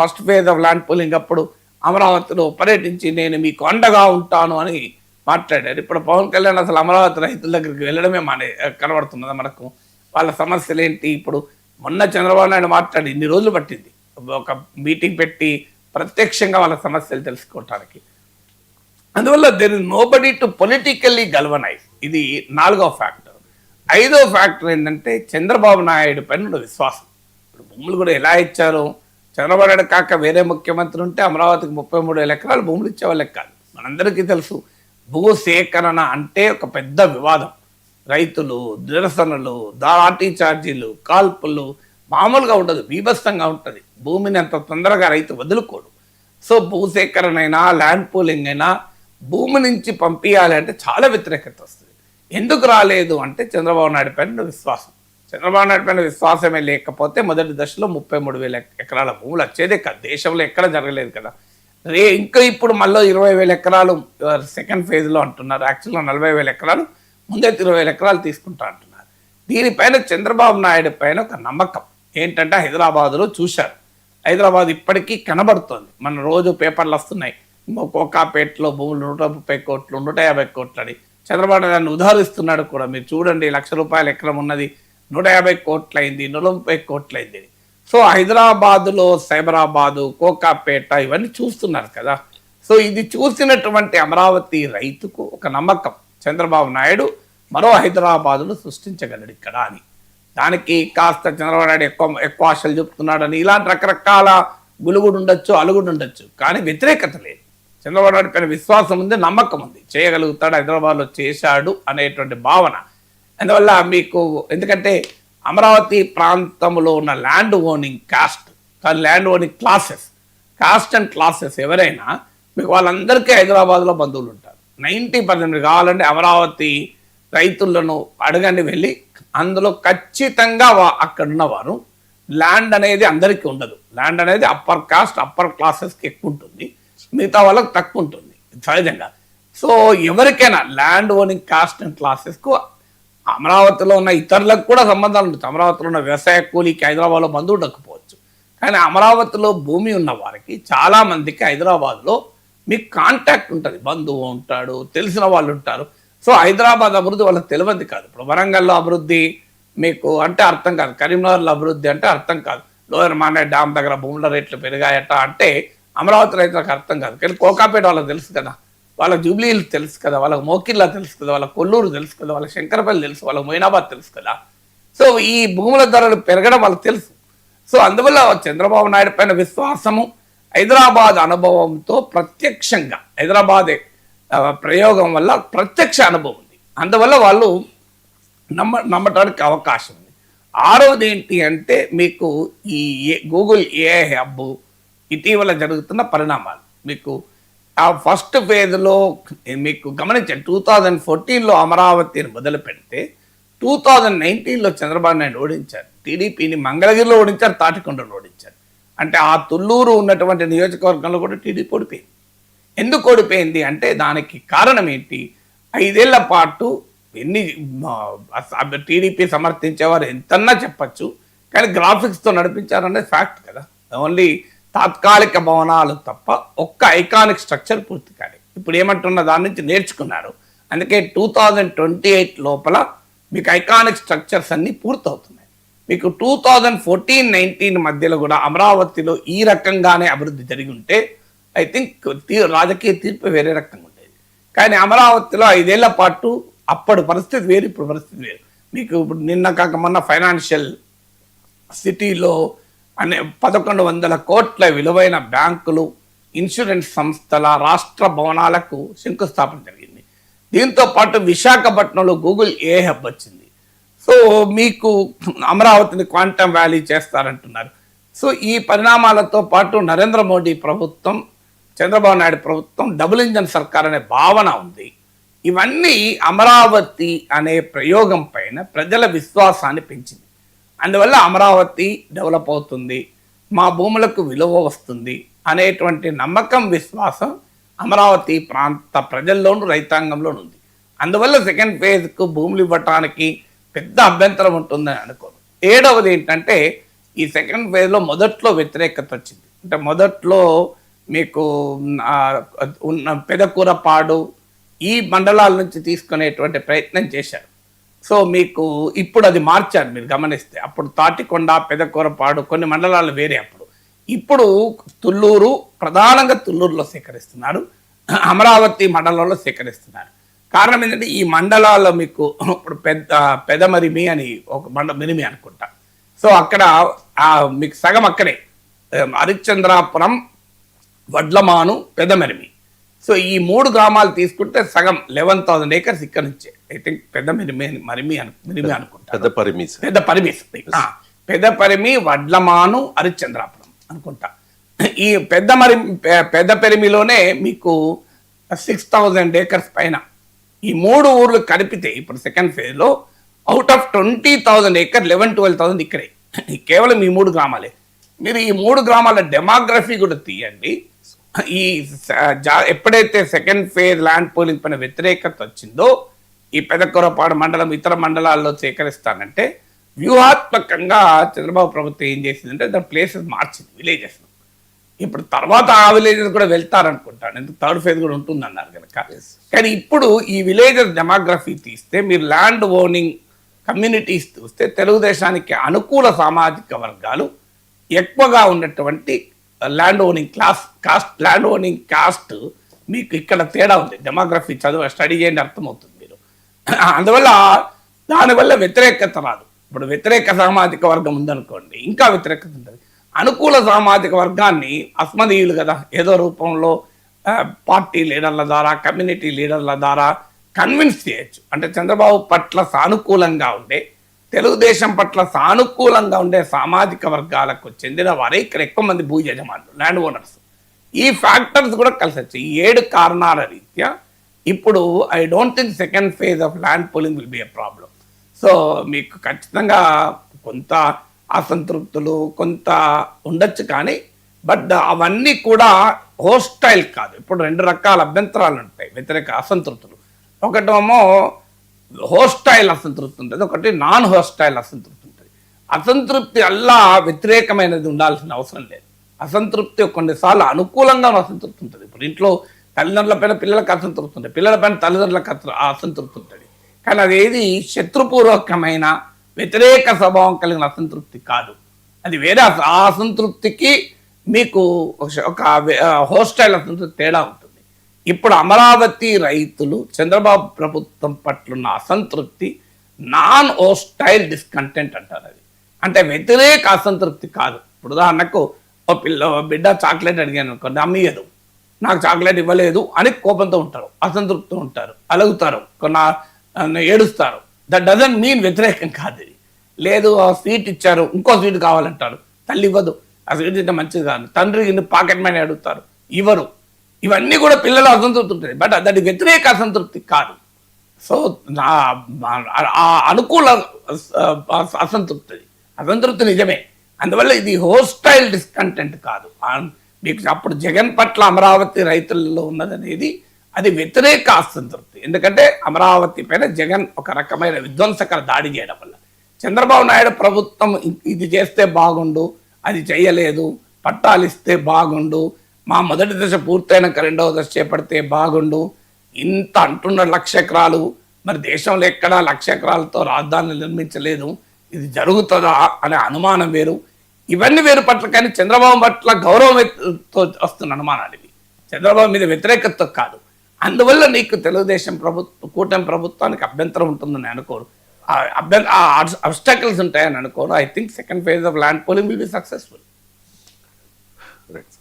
First phase of land pooling అప్పుడు అమరావతిలో పర్యటించి నేను మీకు అండగా ఉంటాను అని మాట్లాడారు. ఇప్పుడు పవన్ కళ్యాణ్ అసలు అమరావతి రైతుల దగ్గరికి వెళ్ళడమే మన కనబడుతున్నది మనకు. వాళ్ళ సమస్యలు ఏంటి? ఇప్పుడు మొన్న చంద్రబాబు నాయుడు మాట్లాడి ఇన్ని రోజులు పట్టింది. ఒక మీటింగ్ పెట్టి ప్రత్యక్షంగా వాళ్ళ సమస్యలు తెలుసుకోవటానికి. అందువల్ల there is nobody to politically galvanise ఇది నాలుగో ఫ్యాక్టర్. ఐదో ఫ్యాక్టర్ ఏంటంటే చంద్రబాబు నాయుడు పైన విశ్వాసం. ఇప్పుడు భూములు కూడా ఎలా ఇచ్చారు? చంద్రబాబు నాయుడు కాక వేరే ముఖ్యమంత్రి ఉంటే అమరావతికి ముప్పై మూడు వేల ఎకరాలు భూములు ఇచ్చేవాళ్ళకి కాదు. మనందరికీ తెలుసు భూ సేకరణ అంటే ఒక పెద్ద వివాదం. రైతులు నిరసనలు లాఠీ ఛార్జీలు కాల్పులు మామూలుగా ఉండదు బీభత్సంగా ఉంటుంది. భూమిని అంత తొందరగా రైతు వదులుకోడు. సో భూసేకరణ అయినా ల్యాండ్ పూలింగ్ అయినా భూమి నుంచి పంపించాలి అంటే చాలా వ్యతిరేకత వస్తుంది. ఎందుకు రాలేదు అంటే చంద్రబాబు నాయుడు పైన విశ్వాసం. చంద్రబాబు నాయుడు పైన విశ్వాసమే లేకపోతే మొదటి దశలో ముప్పై మూడు వేల ఎకరాల భూములు వచ్చేదే కదా. దేశంలో ఎక్కడ జరగలేదు కదా. రే ఇంకా ఇప్పుడు మళ్ళీ ఇరవై వేల ఎకరాలు సెకండ్ ఫేజ్లో అంటున్నారు. యాక్చువల్గా నలభై వేల ఎకరాలు ముందే ఇరవై వేల ఎకరాలు తీసుకుంటా అంటున్నారు. దీనిపైన చంద్రబాబు నాయుడు పైన ఒక నమ్మకం. ఏంటంటే హైదరాబాద్లో చూశారు. హైదరాబాద్ ఇప్పటికీ కనబడుతోంది. మన రోజు పేపర్లు వస్తున్నాయి. కోకాపేటలో భూములు నూట ముప్పై కోట్లు నూట యాభై కోట్లు అని చంద్రబాబు నాయుడు ఉదాహరిస్తున్నాడు కూడా. మీరు చూడండి లక్ష రూపాయల ఎకరం ఉన్నది. నూట యాభై కోట్లయింది నూట ముప్పై కోట్లయింది సో హైదరాబాదులో సైబరాబాదు కోకాపేట ఇవన్నీ చూస్తున్నారు కదా. సో ఇది చూసినటువంటి అమరావతి రైతుకు ఒక నమ్మకం. చంద్రబాబు నాయుడు మరో హైదరాబాదును సృష్టించగలడు ఇక్కడ అని. దానికి కాస్త చంద్రబాబు నాయుడు ఎక్కువ ఎక్కువ ఆశలు చెప్తున్నాడని ఇలాంటి రకరకాల గులుగుడు ఉండొచ్చు అలుగుడు ఉండొచ్చు. కానీ వ్యతిరేకత లేదు. చంద్రబాబు నాయుడు పైన విశ్వాసం ఉంది నమ్మకం ఉంది. చేయగలుగుతాడు హైదరాబాద్లో చేశాడు అనేటువంటి భావన. అందువల్ల మీకు ఎందుకంటే అమరావతి ప్రాంతంలో ఉన్న ల్యాండ్ ఓనింగ్ కాస్ట్ కానీ land owning classes caste and classes ఎవరైనా మీకు వాళ్ళందరికీ హైదరాబాద్లో బంధువులు ఉంటారు. నైంటీ పర్సెంట్ కావాలంటే అమరావతి రైతులను అడగండి వెళ్ళి అందులో ఖచ్చితంగా వా- ల్యాండ్ అనేది అందరికీ ఉండదు. ల్యాండ్ అనేది అప్పర్ కాస్ట్ అప్పర్ క్లాసెస్కి ఎక్కువ ఉంటుంది. మిగతా వాళ్ళకి తక్కువ ఉంటుంది. సహజంగా. సో ఎవరికైనా ల్యాండ్ ఓనింగ్ కాస్ట్ అండ్ క్లాసెస్కు అమరావతిలో ఉన్న ఇతరులకు కూడా సంబంధాలు ఉంటుంది అమరావతిలో ఉన్న వ్యవసాయ కూలీకి హైదరాబాద్లో బంధువు ఉండకపోవచ్చు. కానీ అమరావతిలో భూమి ఉన్న వారికి చాలా మందికి హైదరాబాద్లో మీకు కాంటాక్ట్ ఉంటుంది. బంధువు ఉంటాడు తెలిసిన వాళ్ళు ఉంటారు. సో హైదరాబాద్ అభివృద్ధి వాళ్ళకి తెలియదు కాదు. ఇప్పుడు వరంగల్లో అభివృద్ధి మీకు అంటే అర్థం కాదు. కరీంనగర్లో అభివృద్ధి అంటే అర్థం కాదు. లోయర్ మానే డ్యామ్ దగ్గర భూముల రేట్లు పెరిగాయట అంటే అమరావతి రైతులకు అర్థం కాదు. కానీ కోకాపేట వాళ్ళకి తెలుసు కదా. వాళ్ళ జూబ్లీలు తెలుసు కదా వాళ్ళకి మోకిల్లా తెలుసు కదా వాళ్ళ కొల్లూరు తెలుసు కదా వాళ్ళ శంకరపల్లి తెలుసు వాళ్ళ మొయినాబాద్ తెలుసు కదా. సో ఈ భూముల ధరలు పెరగడం వాళ్ళకి తెలుసు. సో అందువల్ల చంద్రబాబు నాయుడు పైన విశ్వాసము హైదరాబాద్ అనుభవంతో ప్రత్యక్షంగా హైదరాబాద్ ప్రయోగం వల్ల ప్రత్యక్ష అనుభవం ఉంది. అందువల్ల వాళ్ళు నమ్మ నమ్మటానికి అవకాశం ఉంది. ఆరవది ఏంటి అంటే మీకు ఈ ఏ- గూగుల్ ఏఐ హబ్బు ఇటీవల జరుగుతున్న పరిణామాలు. మీకు ఆ ఫస్ట్ ఫేజ్లో మీకు గమనించండి టూ థౌజండ్ ఫోర్టీన్లో అమరావతిని మొదలు పెడితే టూ థౌజండ్ నైన్టీన్లో చంద్రబాబు నాయుడు ఓడించారు. టీడీపీని మంగళగిరిలో ఓడించారు తాటికొండలో ఓడించారు. అంటే ఆ తుళ్ళూరు ఉన్నటువంటి నియోజకవర్గంలో కూడా టీడీపీ ఓడిపోయింది. ఎందుకు ఓడిపోయింది అంటే దానికి కారణం ఏంటి? ఐదేళ్ళ పాటు ఎన్ని టీడీపీ సమర్థించేవారు ఎంతన్నా చెప్పచ్చు కానీ గ్రాఫిక్స్తో నడిపించారనేది ఫ్యాక్ట్ కదా. ఓన్లీ తాత్కాలిక భవనాలు తప్ప ఒక్క ఐకానిక్ స్ట్రక్చర్ పూర్తి కాదు ఇప్పుడు ఏమంటున్న దాని నుంచి నేర్చుకున్నారు. అందుకే టూ థౌజండ్ ట్వంటీ ఎయిట్ లోపల మీకు ఐకానిక్ స్ట్రక్చర్స్ అన్నీ పూర్తవుతున్నాయి. మీకు టూ థౌజండ్ ఫోర్టీన్ నైన్టీన్ మధ్యలో కూడా అమరావతిలో ఈ రకంగానే అభివృద్ధి జరిగి ఉంటే ఐ థింక్ రాజకీయ తీర్పు వేరే రకంగా ఉండేది. కానీ అమరావతిలో ఐదేళ్ళ పాటు అప్పుడు పరిస్థితి వేరు ఇప్పుడు పరిస్థితి వేరు. మీకు ఇప్పుడు నిన్న కాక మొన్న ఫైనాన్షియల్ సిటీలో అనే పదకొండు వందల కోట్ల విలువైన బ్యాంకులు ఇన్సూరెన్స్ సంస్థల రాష్ట్ర భవనాలకు శంకుస్థాపన జరిగింది. దీంతో పాటు విశాఖపట్నంలో గూగుల్ ఏ హబ్ వచ్చింది. సో మీకు అమరావతిని క్వాంటమ్ వ్యాలీ చేస్తారంటున్నారు. సో ఈ పరిణామాలతో పాటు నరేంద్ర మోడీ ప్రభుత్వం చంద్రబాబు నాయుడు ప్రభుత్వం డబుల్ ఇంజన్ సర్కార్ అనే భావన ఉంది. ఇవన్నీ అమరావతి అనే ప్రయోగం పైన ప్రజల విశ్వాసాన్ని పెంచింది. అందువల్ల అమరావతి డెవలప్ అవుతుంది. మా భూములకు విలువ వస్తుంది అనేటువంటి నమ్మకం విశ్వాసం అమరావతి ప్రాంత ప్రజల్లోనూ రైతాంగంలోనూ ఉంది. అందువల్ల సెకండ్ ఫేజ్కు భూములు ఇవ్వటానికి పెద్ద అభ్యంతరం ఉంటుందని అనుకోను. ఏడవది ఏంటంటే ఈ సెకండ్ ఫేజ్లో మొదట్లో వ్యతిరేకత వచ్చింది. అంటే మొదట్లో మీకు ఉన్న పెదకూరపాడు ఈ మండలాల నుంచి తీసుకునేటువంటి ప్రయత్నం చేశారు. సో మీకు ఇప్పుడు అది మార్చారు మీరు గమనిస్తే. అప్పుడు తాటికొండ పెదకూరపాడు కొన్ని మండలాలు వేరే అప్పుడు. ఇప్పుడు తుళ్ళూరు ప్రధానంగా తుళ్ళూరులో సేకరిస్తున్నారు. అమరావతి మండలంలో సేకరిస్తున్నారు. కారణం ఏంటంటే ఈ మండలాల్లో మీకు ఇప్పుడు పెద్ద పెదమరిమి అని ఒక మండ మినిమి అనుకుంటా. సో అక్కడ మీకు సగం అక్కడే. హరిశ్చంద్రాపురం వడ్లమాను పెదమరిమి సో ఈ మూడు గ్రామాలు తీసుకుంటే సగం లెవెన్ థౌసండ్ ఏకర్స్ ఇక్కడ నుంచే. ఐ థింక్ పెద్ద మిరిమి మరిమి అను మిరిమి అనుకుంటా పెద్ద పరిమితి పెద్ద పరిమి పెద్ద పరిమి వడ్లమాను హరిశ్చంద్రాపురం అనుకుంటా. ఈ పెద్ద మరి పెద్ద పరిమిలోనే మీకు సిక్స్ థౌజండ్ ఏకర్స్ పైన ఈ మూడు ఊర్లు కలిపితే ఇప్పుడు సెకండ్ ఫేజ్లో out of twenty thousand acre eleven twelve thousand ఇక్కడే. కేవలం ఈ మూడు గ్రామాలే. మీరు ఈ మూడు గ్రామాల డెమోగ్రఫీ కూడా తీయండి. ఈ ఎప్పుడైతే సెకండ్ ఫేజ్ ల్యాండ్ పోలింగ్ పైన వ్యతిరేకత వచ్చిందో ఈ పెదకొరపాడు మండలం ఇతర మండలాల్లో సేకరిస్తానంటే వ్యూహాత్మకంగా చంద్రబాబు ప్రభుత్వం ఏం చేసిందంటే దాని ప్లేసెస్ మార్చింది విలేజెస్ ఇప్పుడు తర్వాత ఆ విలేజెస్ కూడా వెళ్తారనుకుంటాను. ఎందుకు? థర్డ్ ఫేజ్ కూడా ఉంటుందన్నారు కనుక కానీ ఇప్పుడు ఈ విలేజెస్ డెమోగ్రఫీ తీస్తే మీరు ల్యాండ్ ఓనింగ్ కమ్యూనిటీస్ చూస్తే తెలుగుదేశానికి అనుకూల సామాజిక వర్గాలు ఎక్కువగా ఉన్నటువంటి land owning class caste land owning caste మీకు ఇక్కడ తేడా ఉంది. డెమోగ్రఫీ చదువు స్టడీ చేయండి అర్థమవుతుంది మీరు. అందువల్ల దానివల్ల వ్యతిరేకత రాదు. ఇప్పుడు వ్యతిరేక సామాజిక వర్గం ఉందనుకోండి ఇంకా వ్యతిరేకత ఉంటుంది. అనుకూల సామాజిక వర్గాన్ని అస్మదీయులు కదా ఏదో రూపంలో పార్టీ లీడర్ల ద్వారా కమ్యూనిటీ లీడర్ల ద్వారా కన్విన్స్ చేయొచ్చు. అంటే చంద్రబాబు పట్ల సానుకూలంగా ఉండే తెలుగుదేశం పట్ల సానుకూలంగా ఉండే సామాజిక వర్గాలకు చెందిన వారే ఇక్కడ ఎక్కువ మంది భూ యజమానులు ల్యాండ్ ఓనర్స్ ఈ ఫ్యాక్టర్స్ కూడా కలిసొచ్చు ఈ ఏడు కారణాల రీత్యా ఇప్పుడు I don't think second phase of land polling will be a problem so మీకు ఖచ్చితంగా కొంత అసంతృప్తులు కొంత ఉండొచ్చు కానీ బట్ అవన్నీ కూడా హోస్టైల్ కాదు. ఇప్పుడు రెండు రకాల అభ్యంతరాలు ఉంటాయి. వ్యతిరేక అసంతృప్తులు. ఒకటేమో హోస్టైల్ అసంతృప్తి ఉంటుంది. ఒకటి నాన్ హోస్టైల్ అసంతృప్తి ఉంటుంది. అసంతృప్తి అల్లా వ్యతిరేకమైనది ఉండాల్సిన అవసరం లేదు. అసంతృప్తి కొన్నిసార్లు అనుకూలంగా అసంతృప్తి ఉంటుంది. ఇప్పుడు ఇంట్లో తల్లిదండ్రుల పైన పిల్లలకు అసంతృప్తి ఉంటుంది. పిల్లల పైన తల్లిదండ్రులకు అసంతృప్తి ఉంటుంది. కానీ అదేది శత్రుపూర్వకమైన వ్యతిరేక స్వభావం కలిగిన అసంతృప్తి కాదు. అది వేరే ఆ అసంతృప్తికి మీకు ఒక- ఒక హోస్టైల్ అసంతృప్తి తేడా ఉంటుంది. ఇప్పుడు అమరావతి రైతులు చంద్రబాబు ప్రభుత్వం పట్ల ఉన్న అసంతృప్తి నాన్ హోస్టైల్ డిస్కంటెంట్ అంటారు అది. అంటే వ్యతిరేక అసంతృప్తి కాదు. ఇప్పుడు ఉదాహరణకు ఓ పిల్ల బిడ్డ చాక్లెట్ అడిగాను అనుకోండి అమ్మయ్యదు నాకు చాక్లెట్ ఇవ్వలేదు అని కోపంతో ఉంటారు అసంతృప్తి ఉంటారు అలుగుతారు కొన్ని ఏడుస్తారు. దట్ డజన్ మీన్ వ్యతిరేకం కాదు ఇది. లేదు ఆ స్వీట్ ఇచ్చారు ఇంకో స్వీట్ కావాలంటారు. తల్లి ఇవ్వదు. ఆ స్వీట్ తింటే మంచిది కాదు. తండ్రి పాకెట్ మనీ అడుగుతారు. ఇవ్వరు. ఇవన్నీ కూడా పిల్లలు అసంతృప్తి ఉంటుంది బట్ దాని వ్యతిరేక అసంతృప్తి కాదు. సో నా ఆ అనుకూల అసంతృప్తి. అసంతృప్తి నిజమే. అందువల్ల ఇది హోస్టైల్ డిస్కంటెంట్ కాదు. మీకు అప్పుడు జగన్ పట్ల అమరావతి రైతులలో ఉన్నదనేది అది వ్యతిరేక అసంతృప్తి. ఎందుకంటే అమరావతి పైన జగన్ ఒక రకమైన విధ్వంసకర దాడి చేయడం వల్ల. చంద్రబాబు నాయుడు ప్రభుత్వం ఇది చేస్తే బాగుండు అది చేయలేదు పట్టాలు ఇస్తే బాగుండు మా మొదటి దశ పూర్తయినాక రెండవ దశ చేపడితే బాగుండు. ఇంత అంటున్న లక్షక్రాలు మరి దేశంలో ఎక్కడా లక్షక్రాలతో రాజధాని నిర్మించలేదు. ఇది జరుగుతుందా అనే అనుమానం వేరు. ఇవన్నీ వేరు పట్ల కానీ చంద్రబాబు పట్ల గౌరవంతో వస్తున్న అనుమానాలు ఇవి. చంద్రబాబు మీద వ్యతిరేకత కాదు. అందువల్ల నీకు తెలుగుదేశం ప్రభుత్వం కూటమి ప్రభుత్వానికి అభ్యంతరం ఉంటుందని అనుకోరు అభ్యంత అబ్స్టకల్స్ ఉంటాయని అనుకోరు I think second phase of land polling will be successful right